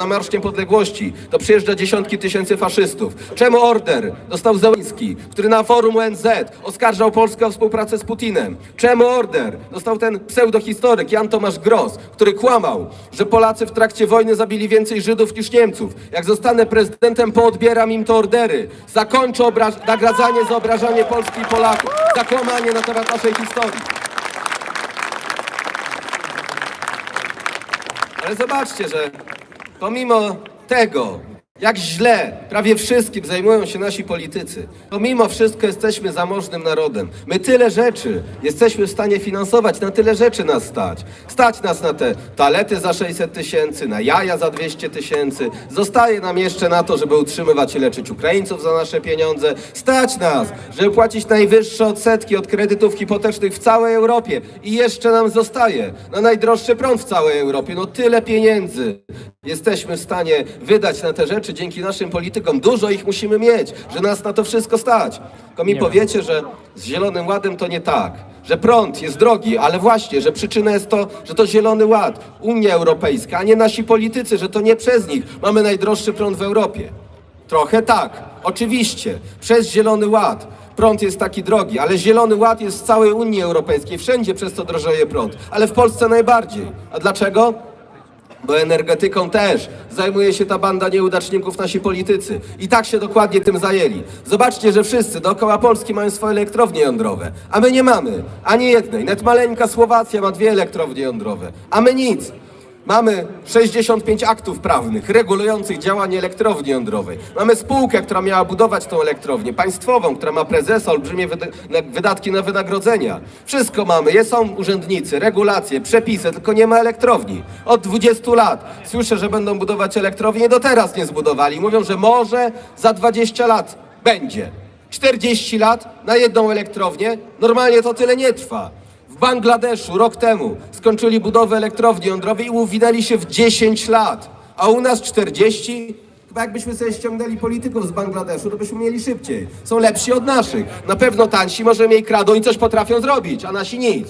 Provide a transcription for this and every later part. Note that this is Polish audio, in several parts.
na Marsz Niepodległości, to przyjeżdża dziesiątki tysięcy faszystów. Czemu order dostał Zełenski, który na forum ONZ oskarżał Polskę o współpracę z Putinem? Czemu order dostał ten pseudohistoryk Jan Tomasz Gross, który kłamał, że Polacy w trakcie wojny zabili więcej Żydów niż Niemców? Jak zostanę prezydentem, poodbieram im te ordery. Zakończę nagradzanie za obrażanie Polski i Polaków, za kłamanie na temat naszej historii. Ale zobaczcie, że pomimo tego, jak źle prawie wszystkim zajmują się nasi politycy, pomimo wszystko jesteśmy zamożnym narodem. My tyle rzeczy jesteśmy w stanie finansować, na tyle rzeczy nas stać. Stać nas na te talety za 600 tysięcy, na jaja za 200 tysięcy. Zostaje nam jeszcze na to, żeby utrzymywać i leczyć Ukraińców za nasze pieniądze. Stać nas, żeby płacić najwyższe odsetki od kredytów hipotecznych w całej Europie. I jeszcze nam zostaje na najdroższy prąd w całej Europie. No tyle pieniędzy jesteśmy w stanie wydać na te rzeczy dzięki naszym politykom. Dużo ich musimy mieć, że nas na to wszystko stać. Tylko mi powiecie, że z Zielonym Ładem to nie tak. Że prąd jest drogi, ale właśnie, że przyczyna jest to, że to Zielony Ład, Unia Europejska, a nie nasi politycy, że to nie przez nich mamy najdroższy prąd w Europie. Trochę tak, oczywiście, przez Zielony Ład. Prąd jest taki drogi, ale Zielony Ład jest w całej Unii Europejskiej, wszędzie przez to drożeje prąd, ale w Polsce najbardziej. A dlaczego? Bo energetyką też zajmuje się ta banda nieudaczników, nasi politycy. I tak się dokładnie tym zajęli. Zobaczcie, że wszyscy dookoła Polski mają swoje elektrownie jądrowe, a my nie mamy ani jednej. Net maleńka Słowacja ma dwie elektrownie jądrowe, a my nic. Mamy 65 aktów prawnych regulujących działanie elektrowni jądrowej. Mamy spółkę, która miała budować tą elektrownię, państwową, która ma prezesa, olbrzymie wydatki na wynagrodzenia. Wszystko mamy, są urzędnicy, regulacje, przepisy, tylko nie ma elektrowni. Od 20 lat słyszę, że będą budować elektrownię, do teraz nie zbudowali. Mówią, że może za 20 lat będzie. 40 lat na jedną elektrownię, normalnie to tyle nie trwa. Bangladeszu rok temu skończyli budowę elektrowni jądrowej i uwinęli się w 10 lat, a u nas 40? Chyba jakbyśmy sobie ściągnęli polityków z Bangladeszu, to byśmy mieli szybciej. Są lepsi od naszych. Na pewno tańsi, może mniej kradą i coś potrafią zrobić, a nasi nic.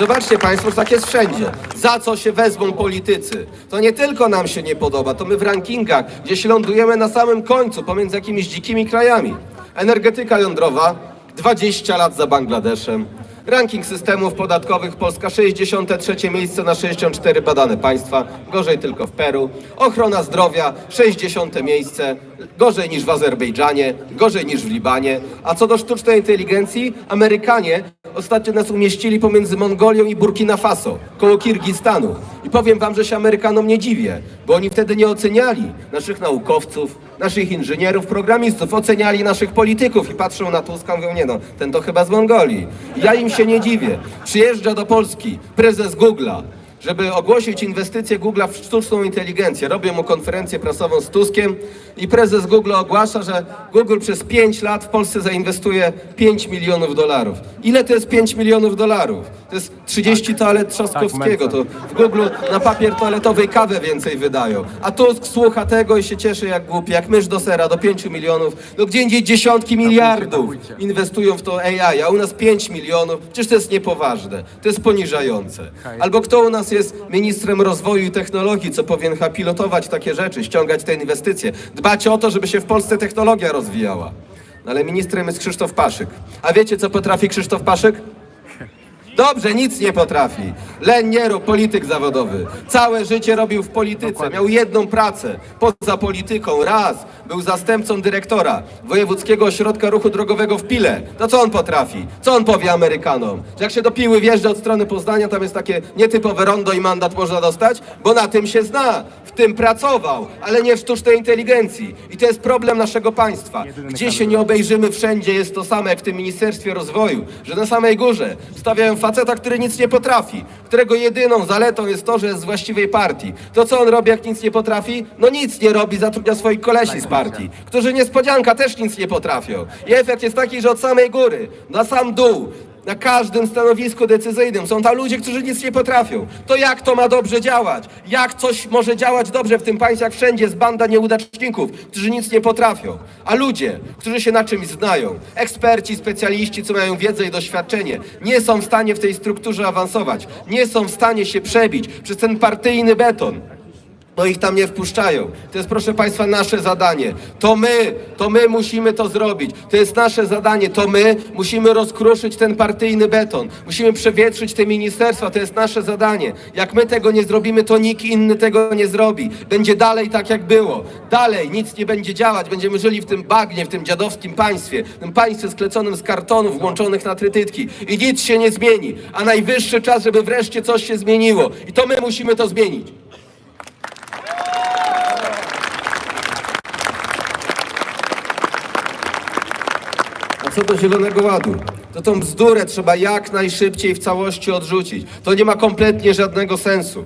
Zobaczcie Państwo, że tak jest wszędzie. Za co się wezmą politycy? To nie tylko nam się nie podoba, to my w rankingach gdzieś lądujemy na samym końcu pomiędzy jakimiś dzikimi krajami. Energetyka jądrowa 20 lat za Bangladeszem. Ranking systemów podatkowych Polska 63 miejsce na 64 badane państwa, gorzej tylko w Peru. Ochrona zdrowia 60 miejsce, gorzej niż w Azerbejdżanie, gorzej niż w Libanie. A co do sztucznej inteligencji, Amerykanie ostatnio nas umieścili pomiędzy Mongolią i Burkina Faso, koło Kirgistanu. I powiem wam, że się Amerykanom nie dziwię, bo oni wtedy nie oceniali naszych naukowców, naszych inżynierów, programistów, oceniali naszych polityków i patrzą na Tuska, mówią, nie no, ten to chyba z Mongolii. Ja im się nie dziwię. Przyjeżdża do Polski prezes Google'a, żeby ogłosić inwestycje Google'a w sztuczną inteligencję. Robią mu konferencję prasową z Tuskiem i prezes Google ogłasza, że Google przez 5 lat w Polsce zainwestuje 5 milionów dolarów. Ile to jest 5 milionów dolarów? To jest 30 toalet Trzaskowskiego. To w Google na papier toaletowy kawę więcej wydają. A Tusk słucha tego i się cieszy jak głupi, jak mysz do sera, do 5 milionów. No gdzie indziej dziesiątki miliardów inwestują w to AI, a u nas 5 milionów. Przecież to jest niepoważne. To jest poniżające. Albo kto u nas jest ministrem rozwoju i technologii, co powinien chyba pilotować takie rzeczy, ściągać te inwestycje, dbać o to, żeby się w Polsce technologia rozwijała. No ale ministrem jest Krzysztof Paszyk. A wiecie, co potrafi Krzysztof Paszyk? Dobrze, nic nie potrafi. Len polityk zawodowy. Całe życie robił w polityce. Miał jedną pracę poza polityką. Raz był zastępcą dyrektora Wojewódzkiego Ośrodka Ruchu Drogowego w Pile. To co on potrafi? Co on powie Amerykanom? Że jak się do Piły wjeżdża od strony Poznania, tam jest takie nietypowe rondo i mandat można dostać? Bo na tym się zna. W tym pracował, ale nie w sztucznej inteligencji. I to jest problem naszego państwa. Gdzie się nie obejrzymy, wszędzie jest to samo jak w tym Ministerstwie Rozwoju, że na samej górze stawiają faceta, który nic nie potrafi, którego jedyną zaletą jest to, że jest z właściwej partii. To co on robi, jak nic nie potrafi? No nic nie robi, zatrudnia swoich kolesi z partii, którzy niespodzianka też nic nie potrafią. I efekt jest taki, że od samej góry na sam dół Na każdym stanowisku decyzyjnym są tam ludzie, którzy nic nie potrafią. To jak to ma dobrze działać? Jak coś może działać dobrze w tym państwie, jak wszędzie jest banda nieudaczników, którzy nic nie potrafią? A ludzie, którzy się na czymś znają, eksperci, specjaliści, co mają wiedzę i doświadczenie, nie są w stanie w tej strukturze awansować, nie są w stanie się przebić przez ten partyjny beton bo ich tam nie wpuszczają. To jest, proszę Państwa, nasze zadanie. To my, to my musimy to zrobić. To jest nasze zadanie. To my musimy rozkruszyć ten partyjny beton. Musimy przewietrzyć te ministerstwa. To jest nasze zadanie. Jak my tego nie zrobimy, to nikt inny tego nie zrobi. Będzie dalej tak, jak było. Dalej nic nie będzie działać. Będziemy żyli w tym bagnie, w tym dziadowskim państwie. W tym państwie skleconym z kartonów, włączonych na trytytki. I nic się nie zmieni. A najwyższy czas, żeby wreszcie coś się zmieniło. I to my musimy to zmienić. Co do Zielonego Ładu, to tą bzdurę trzeba jak najszybciej w całości odrzucić. To nie ma kompletnie żadnego sensu.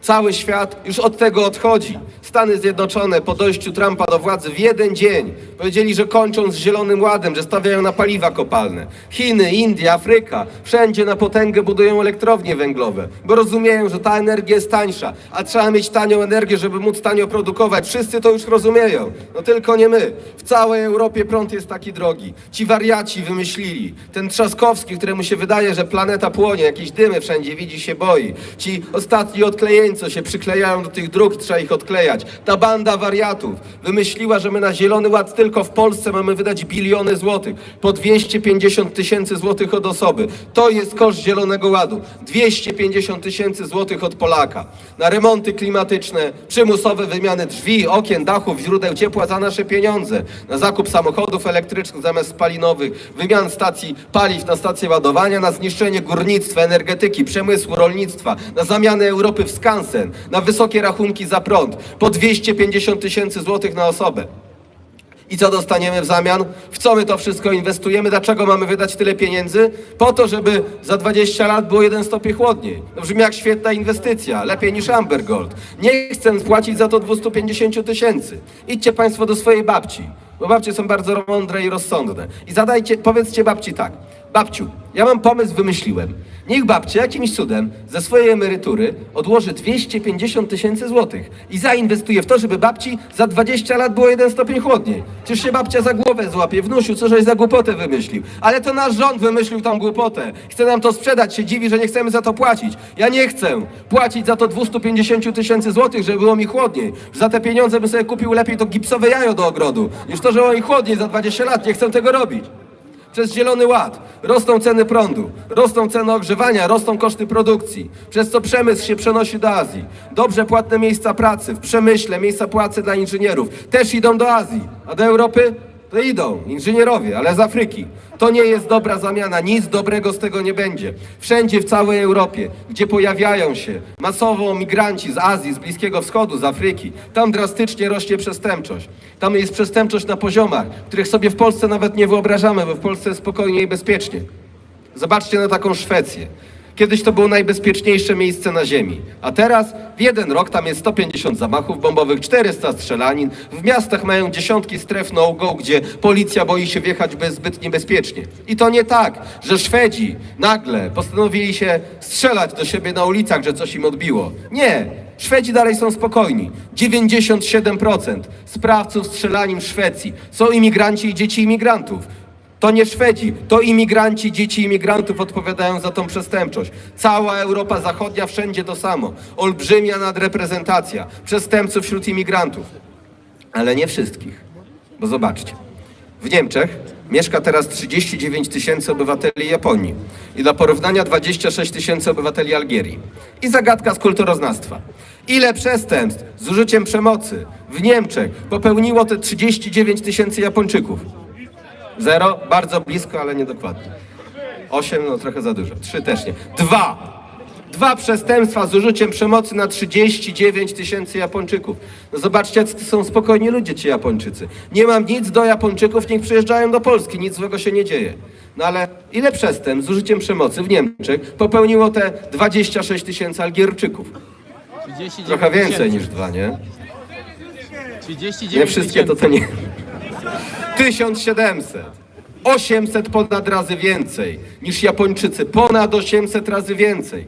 Cały świat już od tego odchodzi. Stany Zjednoczone po dojściu Trumpa do władzy w jeden dzień powiedzieli, że kończą z Zielonym Ładem, że stawiają na paliwa kopalne. Chiny, Indie, Afryka, wszędzie na potęgę budują elektrownie węglowe, bo rozumieją, że ta energia jest tańsza, a trzeba mieć tanią energię, żeby móc tanio produkować. Wszyscy to już rozumieją, no tylko nie my. W całej Europie prąd jest taki drogi. Ci wariaci wymyślili. Ten Trzaskowski, któremu się wydaje, że planeta płonie, jakieś dymy wszędzie, widzi się boi. Ci ostatni odklejeńcy się przyklejają do tych dróg, trzeba ich odklejać. Ta banda wariatów wymyśliła, że my na Zielony Ład tylko w Polsce mamy wydać biliony złotych. Po 250 tysięcy złotych od osoby. To jest koszt Zielonego Ładu. 250 tysięcy złotych od Polaka. Na remonty klimatyczne, przymusowe wymiany drzwi, okien, dachów, źródeł ciepła za nasze pieniądze. Na zakup samochodów elektrycznych zamiast spalinowych, wymian stacji paliw na stacje ładowania, na zniszczenie górnictwa, energetyki, przemysłu, rolnictwa, na zamianę Europy w na wysokie rachunki za prąd. Po 250 tysięcy złotych na osobę. I co dostaniemy w zamian? W co my to wszystko inwestujemy? Dlaczego mamy wydać tyle pieniędzy? Po to, żeby za 20 lat było jeden stopień chłodniej. To brzmi jak świetna inwestycja, lepiej niż Amber Gold. Nie chcę płacić za to 250 tysięcy. Idźcie Państwo do swojej babci, bo babcie są bardzo mądre i rozsądne. I zadajcie, powiedzcie babci tak. Babciu, ja mam pomysł, wymyśliłem. Niech babcia jakimś cudem ze swojej emerytury odłoży 250 tysięcy złotych i zainwestuje w to, żeby babci za 20 lat było jeden stopień chłodniej. Czyż się babcia za głowę złapie? Wnusiu, co żeś za głupotę wymyślił? Ale to nasz rząd wymyślił tą głupotę. Chce nam to sprzedać, się dziwi, że nie chcemy za to płacić. Ja nie chcę płacić za to 250 tysięcy złotych, żeby było mi chłodniej. Za te pieniądze bym sobie kupił lepiej to gipsowe jajo do ogrodu, niż to, że było mi chłodniej za 20 lat. Nie chcę tego robić. Przez Zielony Ład rosną ceny prądu, rosną ceny ogrzewania, rosną koszty produkcji, przez co przemysł się przenosi do Azji. Dobrze płatne miejsca pracy w przemyśle, miejsca pracy dla inżynierów też idą do Azji, a do Europy to idą inżynierowie, ale z Afryki. To nie jest dobra zamiana, nic dobrego z tego nie będzie. Wszędzie w całej Europie, gdzie pojawiają się masowo migranci z Azji, z Bliskiego Wschodu, z Afryki, tam drastycznie rośnie przestępczość. Tam jest przestępczość na poziomach, których sobie w Polsce nawet nie wyobrażamy, bo w Polsce jest spokojnie i bezpiecznie. Zobaczcie na taką Szwecję. Kiedyś to było najbezpieczniejsze miejsce na ziemi, a teraz w jeden rok tam jest 150 zamachów bombowych, 400 strzelanin. W miastach mają dziesiątki stref no-go, gdzie policja boi się wjechać zbyt niebezpiecznie. I to nie tak, że Szwedzi nagle postanowili się strzelać do siebie na ulicach, że coś im odbiło. Nie, Szwedzi dalej są spokojni. 97% sprawców strzelanin w Szwecji są imigranci i dzieci imigrantów. To nie Szwedzi, to imigranci, dzieci imigrantów odpowiadają za tą przestępczość. Cała Europa Zachodnia, wszędzie to samo. Olbrzymia nadreprezentacja przestępców wśród imigrantów. Ale nie wszystkich. Bo zobaczcie, w Niemczech mieszka teraz 39 tysięcy obywateli Japonii i dla porównania 26 tysięcy obywateli Algierii. I zagadka z kulturoznawstwa. Ile przestępstw z użyciem przemocy w Niemczech popełniło te 39 tysięcy Japończyków? Zero, bardzo blisko, ale niedokładnie. Osiem, no trochę za dużo. Trzy też nie. Dwa! Dwa przestępstwa z użyciem przemocy na 39 tysięcy Japończyków. No zobaczcie, to są spokojni ludzie ci Japończycy. Nie mam nic do Japończyków, niech przyjeżdżają do Polski, nic złego się nie dzieje. No ale ile przestępstw z użyciem przemocy w Niemczech popełniło te 26 tysięcy Algierczyków? 39 Trochę więcej niż dwa, nie? 39 Nie wszystkie to to nie. 1700. 800 ponad razy więcej niż Japończycy, ponad 800 razy więcej.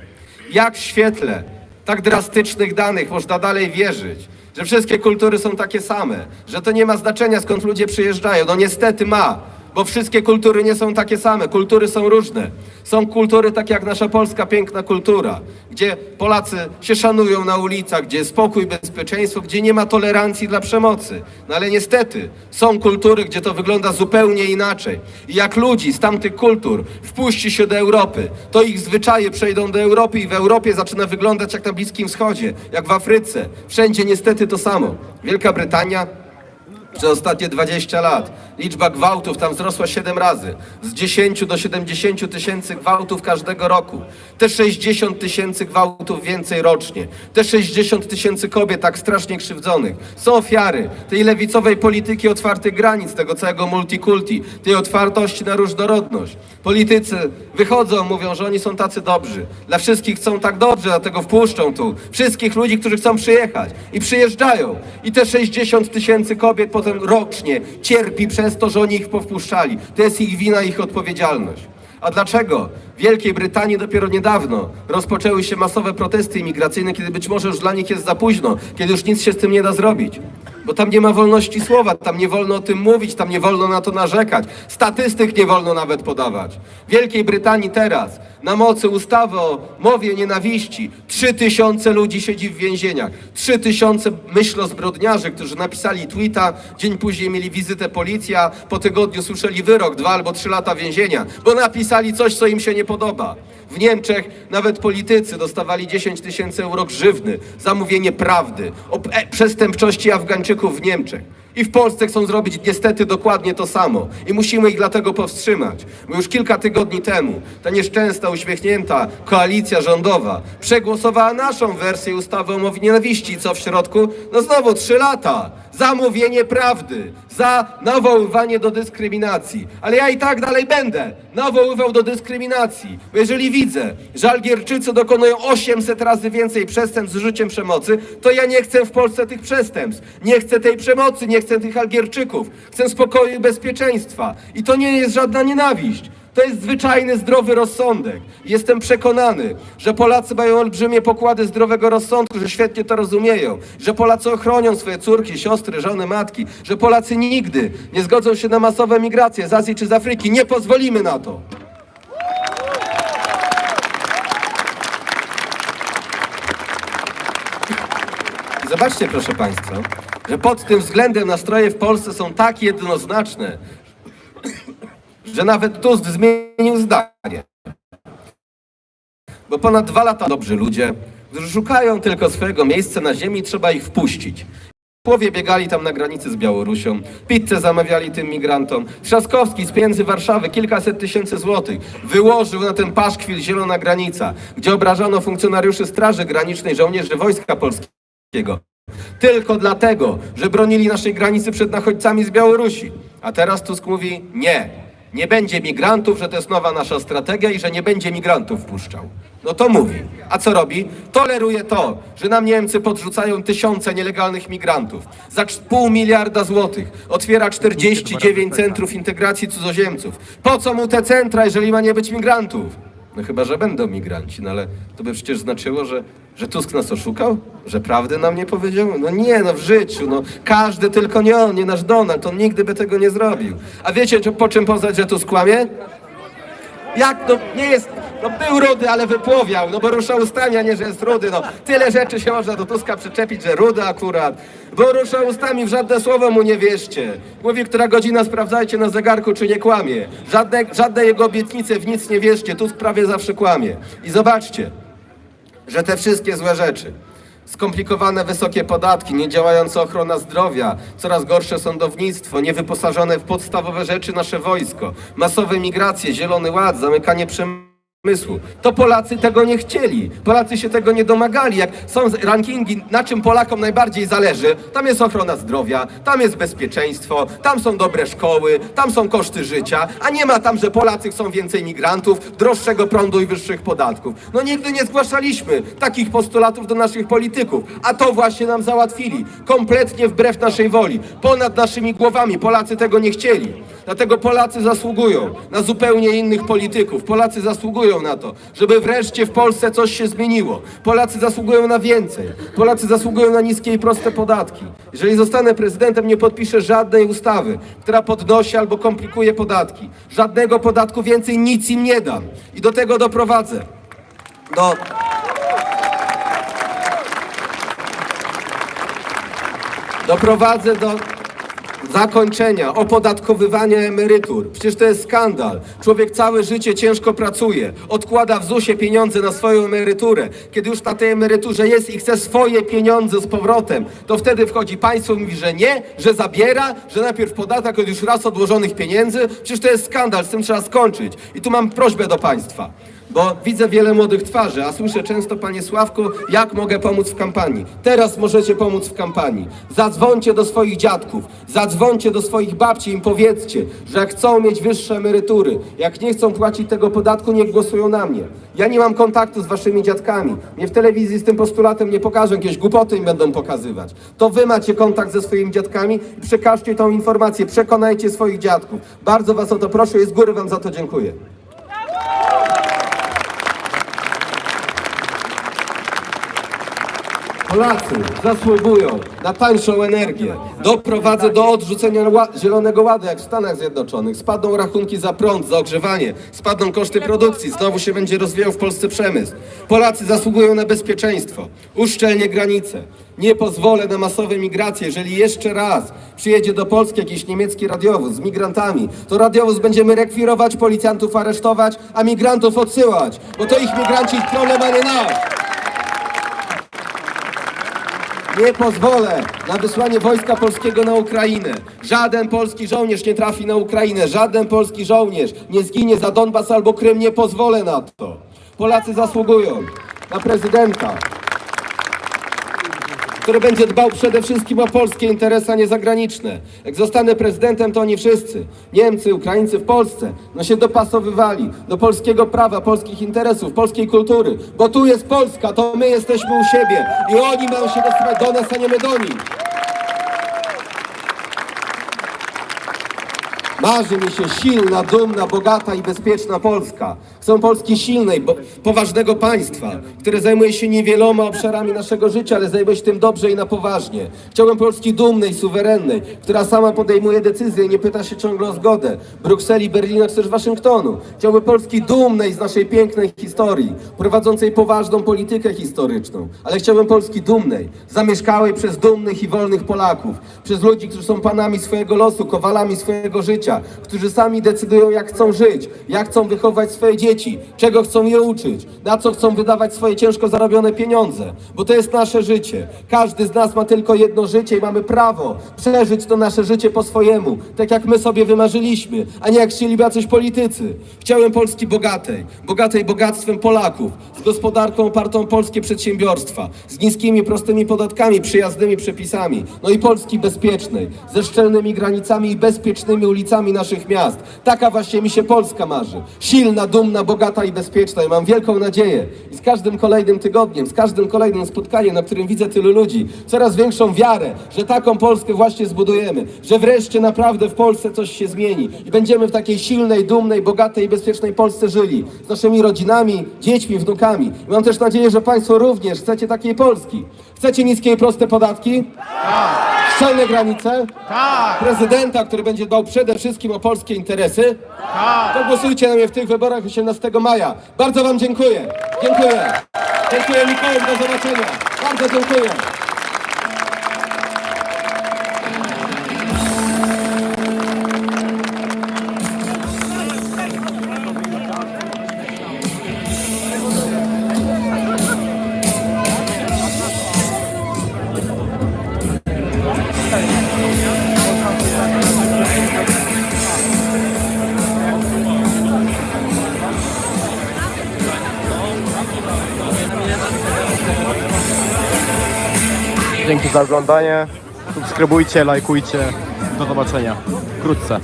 Jak w świetle tak drastycznych danych można dalej wierzyć, że wszystkie kultury są takie same, że to nie ma znaczenia skąd ludzie przyjeżdżają? No niestety ma, bo wszystkie kultury nie są takie same, kultury są różne. Są kultury takie jak nasza polska piękna kultura, gdzie Polacy się szanują na ulicach, gdzie jest spokój, bezpieczeństwo, gdzie nie ma tolerancji dla przemocy. No ale niestety są kultury, gdzie to wygląda zupełnie inaczej. I jak ludzi z tamtych kultur wpuści się do Europy, to ich zwyczaje przejdą do Europy i w Europie zaczyna wyglądać jak na Bliskim Wschodzie, jak w Afryce. Wszędzie niestety to samo. Wielka Brytania przez ostatnie 20 lat liczba gwałtów tam wzrosła 7 razy. Z 10 do 70 tysięcy gwałtów każdego roku. Te 60 tysięcy gwałtów więcej rocznie. Te 60 tysięcy kobiet tak strasznie krzywdzonych. Są ofiary tej lewicowej polityki otwartych granic, tego całego multikulti, tej otwartości na różnorodność. Politycy wychodzą, mówią, że oni są tacy dobrzy. Dla wszystkich chcą tak dobrze, dlatego wpuszczą tu wszystkich ludzi, którzy chcą przyjechać. I przyjeżdżają. I te 60 tysięcy kobiet potem rocznie cierpi przez to, że oni ich powpuszczali. To jest ich wina, ich odpowiedzialność. A dlaczego? W Wielkiej Brytanii dopiero niedawno rozpoczęły się masowe protesty imigracyjne, kiedy być może już dla nich jest za późno, kiedy już nic się z tym nie da zrobić. Bo tam nie ma wolności słowa, tam nie wolno o tym mówić, tam nie wolno na to narzekać. Statystyk nie wolno nawet podawać. W Wielkiej Brytanii teraz, na mocy ustawy o mowie nienawiści, 3000 ludzi siedzi w więzieniach. 3000 myślozbrodniarzy, którzy napisali tweeta, dzień później mieli wizytę policji, a po tygodniu słyszeli wyrok, dwa albo trzy lata więzienia, bo napisali coś, co im się nie podoba. W Niemczech nawet politycy dostawali 10 tysięcy euro grzywny za mówienie prawdy o e, przestępczości Afgańczyków w Niemczech. I w Polsce chcą zrobić niestety dokładnie to samo. I musimy ich dlatego powstrzymać. Bo już kilka tygodni temu ta nieszczęsna, uśmiechnięta koalicja rządowa przegłosowała naszą wersję ustawy o mowie nienawiści. Co w środku? No znowu trzy lata. Za mówienie prawdy, za nawoływanie do dyskryminacji. Ale ja i tak dalej będę nawoływał do dyskryminacji. Bo jeżeli widzę, że Algierczycy dokonują 800 razy więcej przestępstw z użyciem przemocy, to ja nie chcę w Polsce tych przestępstw. Nie chcę tej przemocy, nie chcę tych Algierczyków. Chcę spokoju i bezpieczeństwa. I to nie jest żadna nienawiść. To jest zwyczajny, zdrowy rozsądek. Jestem przekonany, że Polacy mają olbrzymie pokłady zdrowego rozsądku, że świetnie to rozumieją, że Polacy ochronią swoje córki, siostry, żony, matki, że Polacy nigdy nie zgodzą się na masowe migracje z Azji czy z Afryki. Nie pozwolimy na to. Zobaczcie, proszę Państwa, że pod tym względem nastroje w Polsce są tak jednoznaczne, że nawet Tusk zmienił zdanie. Bo ponad dwa lata dobrzy ludzie, którzy szukają tylko swojego miejsca na ziemi, trzeba ich wpuścić. Połowie biegali tam na granicy z Białorusią, pizzę zamawiali tym migrantom. Trzaskowski z pieniędzy Warszawy kilkaset tysięcy złotych wyłożył na ten paszkwil Zielona Granica, gdzie obrażano funkcjonariuszy Straży Granicznej, żołnierzy Wojska Polskiego. Tylko dlatego, że bronili naszej granicy przed nachodźcami z Białorusi. A teraz Tusk mówi nie. Nie będzie migrantów, że to jest nowa nasza strategia i że nie będzie migrantów wpuszczał. No to mówi. A co robi? Toleruje to, że nam Niemcy podrzucają tysiące nielegalnych migrantów. Za pół miliarda złotych otwiera 49 centrów integracji cudzoziemców. Po co mu te centra, jeżeli ma nie być migrantów? No chyba, że będą migranci, no ale to by przecież znaczyło, że, że Tusk nas oszukał? Że prawdy nam nie powiedział? No nie, no w życiu, no każdy, tylko nie on, nie nasz Donald, on nigdy by tego nie zrobił. A wiecie, po czym poznać, że Tusk kłamie? Jak, no nie jest, no był rudy, ale wypłowiał, no bo rusza ustami, a nie, że jest rudy, no. Tyle rzeczy się można do Tuska przyczepić, że rudy akurat, bo rusza ustami, w żadne słowo mu nie wierzcie. Mówi, która godzina, sprawdzajcie na zegarku, czy nie kłamie. Żadne, żadne jego obietnice w nic nie wierzcie, Tusk prawie zawsze kłamie. I zobaczcie, że te wszystkie złe rzeczy, skomplikowane wysokie podatki, niedziałająca ochrona zdrowia, coraz gorsze sądownictwo, niewyposażone w podstawowe rzeczy nasze wojsko, masowe migracje, zielony ład, zamykanie przemysłu, przemysłu. To Polacy tego nie chcieli. Polacy się tego nie domagali. Jak są rankingi, na czym Polakom najbardziej zależy, tam jest ochrona zdrowia, tam jest bezpieczeństwo, tam są dobre szkoły, tam są koszty życia, a nie ma tam, że Polacy chcą więcej migrantów, droższego prądu i wyższych podatków. No nigdy nie zgłaszaliśmy takich postulatów do naszych polityków, a to właśnie nam załatwili. Kompletnie wbrew naszej woli, ponad naszymi głowami. Polacy tego nie chcieli. Dlatego Polacy zasługują na zupełnie innych polityków. Polacy zasługują na to, żeby wreszcie w Polsce coś się zmieniło. Polacy zasługują na więcej. Polacy zasługują na niskie i proste podatki. Jeżeli zostanę prezydentem, nie podpiszę żadnej ustawy, która podnosi albo komplikuje podatki. Żadnego podatku więcej nic im nie dam. I do tego doprowadzę. Do doprowadzę do zakończenia opodatkowywania emerytur. Przecież to jest skandal. Człowiek całe życie ciężko pracuje, odkłada w ZUS-ie pieniądze na swoją emeryturę. Kiedy już na tej emeryturze jest i chce swoje pieniądze z powrotem, to wtedy wchodzi państwo i mówi, że nie, że zabiera, że najpierw podatek od już raz odłożonych pieniędzy. Przecież to jest skandal, z tym trzeba skończyć. I tu mam prośbę do państwa. Bo widzę wiele młodych twarzy, a słyszę często, panie Sławku, jak mogę pomóc w kampanii. Teraz możecie pomóc w kampanii. Zadzwońcie do swoich dziadków, zadzwońcie do swoich babci im powiedzcie, że chcą mieć wyższe emerytury, jak nie chcą płacić tego podatku, niech głosują na mnie. Ja nie mam kontaktu z waszymi dziadkami. Mnie w telewizji z tym postulatem nie pokażą, jakieś głupoty im będą pokazywać. To wy macie kontakt ze swoimi dziadkami i przekażcie tą informację, przekonajcie swoich dziadków. Bardzo was o to proszę i z góry wam za to dziękuję. Polacy zasługują na tańszą energię. Doprowadzę do odrzucenia Zielonego Ładu, jak w Stanach Zjednoczonych. Spadną rachunki za prąd, za ogrzewanie, spadną koszty produkcji, znowu się będzie rozwijał w Polsce przemysł. Polacy zasługują na bezpieczeństwo. Uszczelnię granice. Nie pozwolę na masowe migracje. Jeżeli jeszcze raz przyjedzie do Polski jakiś niemiecki radiowóz z migrantami, to radiowóz będziemy rekwirować, policjantów aresztować, a migrantów odsyłać, bo to ich migranci ich problem, a nie nasz. Nie pozwolę na wysłanie wojska polskiego na Ukrainę. Żaden polski żołnierz nie trafi na Ukrainę. Żaden polski żołnierz nie zginie za Donbas albo Krym. Nie pozwolę na to. Polacy zasługują na prezydenta, który będzie dbał przede wszystkim o polskie interesy, a nie zagraniczne. Jak zostanę prezydentem, to oni wszyscy, Niemcy, Ukraińcy w Polsce, no się dopasowywali do polskiego prawa, polskich interesów, polskiej kultury, bo tu jest Polska, to my jesteśmy u siebie i oni mają się dostosować do nas, a nie my do nich. Marzy mi się silna, dumna, bogata i bezpieczna Polska. Chcę Polski silnej, bo, poważnego państwa, które zajmuje się niewieloma obszarami naszego życia, ale zajmuje się tym dobrze i na poważnie. Chciałbym Polski dumnej, suwerennej, która sama podejmuje decyzje i nie pyta się ciągle o zgodę. Brukseli, Berlina czy też Waszyngtonu. Chciałbym Polski dumnej z naszej pięknej historii, prowadzącej poważną politykę historyczną. Ale chciałbym Polski dumnej, zamieszkałej przez dumnych i wolnych Polaków, przez ludzi, którzy są panami swojego losu, kowalami swojego życia, którzy sami decydują, jak chcą żyć, jak chcą wychować swoje dzieci, czego chcą je uczyć, na co chcą wydawać swoje ciężko zarobione pieniądze, bo to jest nasze życie. Każdy z nas ma tylko jedno życie i mamy prawo przeżyć to nasze życie po swojemu, tak jak my sobie wymarzyliśmy, a nie jak chcieliby jacyś politycy. Chciałem Polski bogatej, bogatej bogactwem Polaków, z gospodarką opartą polskie przedsiębiorstwa, z niskimi, prostymi podatkami, przyjaznymi przepisami, no i Polski bezpiecznej, ze szczelnymi granicami i bezpiecznymi ulicami naszych miast. Taka właśnie mi się Polska marzy. Silna, dumna, bogata i bezpieczna i mam wielką nadzieję. I z każdym kolejnym tygodniem, z każdym kolejnym spotkaniem, na którym widzę tylu ludzi, coraz większą wiarę, że taką Polskę właśnie zbudujemy, że wreszcie naprawdę w Polsce coś się zmieni i będziemy w takiej silnej, dumnej, bogatej i bezpiecznej Polsce żyli. Z naszymi rodzinami, dziećmi, wnukami. I mam też nadzieję, że Państwo również chcecie takiej Polski. Chcecie niskie i proste podatki? Szczelne granice? Tak, Prezydenta, który będzie dbał przede wszystkim o polskie interesy? tak. To głosujcie na mnie w tych wyborach 18 maja. Bardzo Wam dziękuję. Dziękuję. Dziękuję Mikołaj, do zobaczenia. Bardzo dziękuję. Za oglądanie. Subskrybujcie, lajkujcie. Do zobaczenia wkrótce.